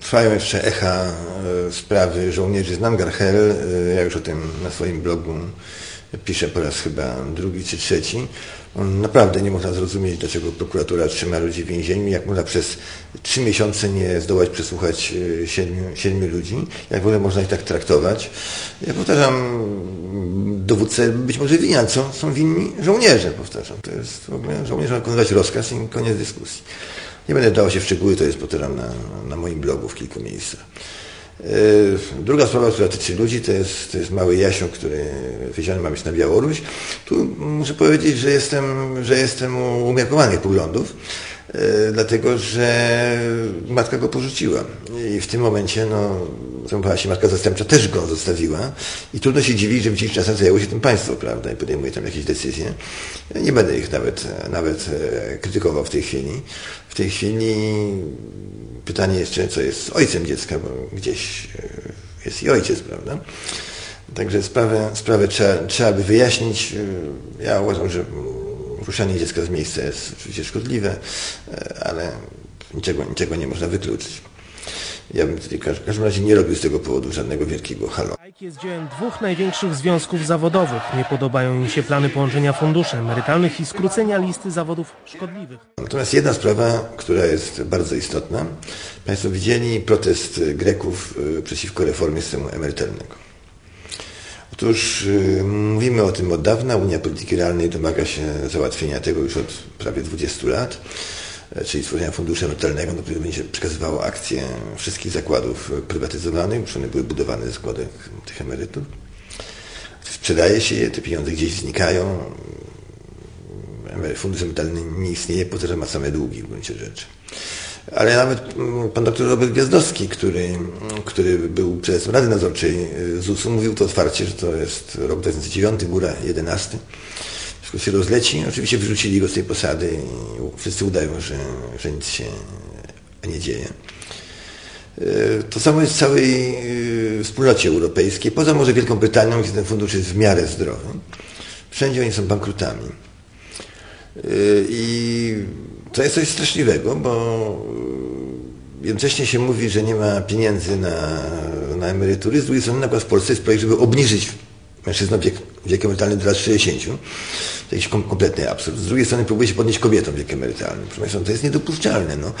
Trwają jeszcze echa e, sprawy żołnierzy z Nangarhel. E, Ja już o tym na swoim blogu piszę po raz chyba drugi czy trzeci. Naprawdę nie można zrozumieć, dlaczego prokuratura trzyma ludzi w więzieniu, jak można przez trzy miesiące nie zdołać przesłuchać e, siedmiu, siedmiu ludzi, jak w ogóle można ich tak traktować. Ja powtarzam, dowódca być może winien, co są winni żołnierze, powtarzam. To jest w ogóle, żołnierze ma wykonywać rozkaz i koniec dyskusji. Nie będę dawał się w szczegóły, to jest powtarzam na, na moim blogu w kilku miejscach. Yy, Druga sprawa, która dotyczy ludzi, to jest, to jest mały Jasio, który wieziony ma być na Białoruś. Tu muszę powiedzieć, że jestem, że jestem umiarkowanych poglądów, yy, dlatego że matka go porzuciła. I w tym momencie, no, zajmowała się matka zastępcza, też go zostawiła. I trudno się dziwić, że w dzisiejszym czasem zajęło się tym państwo, prawda, i podejmuje tam jakieś decyzje. Nie będę ich nawet, nawet e, krytykował w tej chwili. W tej chwili pytanie jeszcze, co jest ojcem dziecka, bo gdzieś e, jest i ojciec, prawda? Także sprawę, sprawę trzeba, trzeba by wyjaśnić. E, Ja uważam, że ruszanie dziecka z miejsca jest oczywiście szkodliwe, ale niczego, niczego nie można wykluczyć. Ja bym tutaj w każdym- razie nie robił z tego powodu żadnego wielkiego halo. Strajk jest dziełem dwóch największych związków zawodowych. Nie podobają im się plany połączenia funduszy emerytalnych i skrócenia listy zawodów szkodliwych. Natomiast jedna sprawa, która jest bardzo istotna. Państwo widzieli protest Greków y, przeciwko reformie systemu emerytalnego. Otóż y, mówimy o tym od dawna. Unia Polityki Realnej domaga się załatwienia tego już od prawie 20 lat, czyli stworzenia funduszu emerytalnego, do którego będzie przekazywało akcje wszystkich zakładów prywatyzowanych, już one były budowane ze składek tych emerytów. Sprzedaje się je, te pieniądze gdzieś znikają, fundusz emerytalny nie istnieje, po to, że ma same długi w gruncie rzeczy. Ale nawet mm, pan doktor Robert Gwiazdowski, który, który był prezesem Rady Nadzorczej y, ZUS-u, mówił to otwarcie, że to jest rok 2009, góra 11. Wszystko się rozleci. Oczywiście wyrzucili go z tej posady i wszyscy udają, że, że nic się nie dzieje. Y, To samo jest w całej y, wspólnocie europejskiej, poza może Wielką Brytanią, gdzie ten fundusz jest w miarę zdrowy. Wszędzie oni są bankrutami. Y, I to jest coś straszliwego, bo jednocześnie się mówi, że nie ma pieniędzy na, na emerytury. Z drugiej strony na przykład w Polsce jest projekt, żeby obniżyć mężczyznom wiek, wiek emerytalny do lat 60. To jakiś kom, kompletny absurd. Z drugiej strony próbuje się podnieść kobietom wiek emerytalny. Proszę Państwa, to jest niedopuszczalne. No.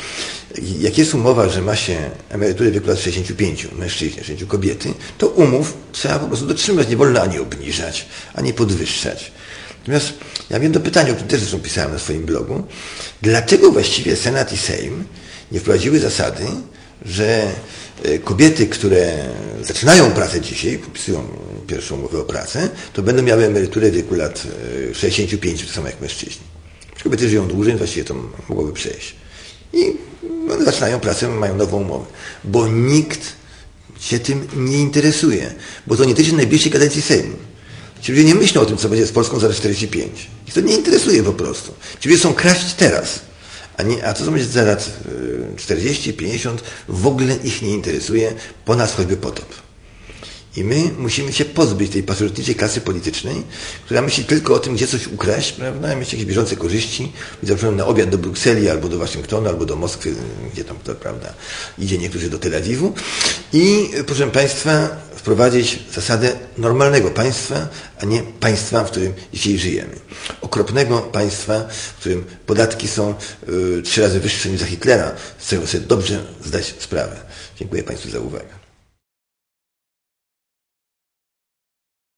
Jak jest umowa, że ma się emeryturę wieku lat 65 mężczyźnie, 60 kobiety, to umów trzeba po prostu dotrzymać. Nie wolno ani obniżać, ani podwyższać. Natomiast ja wiem do pytania, o którym też zresztą pisałem na swoim blogu, dlaczego właściwie Senat i Sejm nie wprowadziły zasady, że e, kobiety, które zaczynają pracę dzisiaj, podpisują pierwszą umowę o pracę, to będą miały emeryturę w wieku lat e, 65, to samo jak mężczyźni. Kobiety żyją dłużej, właściwie to mogłoby przejść. I one zaczynają pracę, mają nową umowę. Bo nikt się tym nie interesuje, bo to nie tyczy najbliższej kadencji Sejmu. Ci ludzie nie myślą o tym, co będzie z Polską za lat 45. Ich to nie interesuje po prostu. Ci ludzie chcą kraść teraz. A, nie, a co będzie za lat y, 40, 50, w ogóle ich nie interesuje, po nas choćby potop. I my musimy się pozbyć tej patriotycznej klasy politycznej, która myśli tylko o tym, gdzie coś ukraść, prawda, myśli jakieś bieżące korzyści, być zaproszony na obiad do Brukseli, albo do Waszyngtonu, albo do Moskwy, gdzie tam prawda, idzie niektórzy do Tel Awiwu. I, proszę Państwa, wprowadzić zasadę normalnego państwa, a nie państwa, w którym dzisiaj żyjemy. Okropnego państwa, w którym podatki są y, trzy razy wyższe niż za Hitlera, z czego sobie dobrze zdać sprawę. Dziękuję Państwu za uwagę.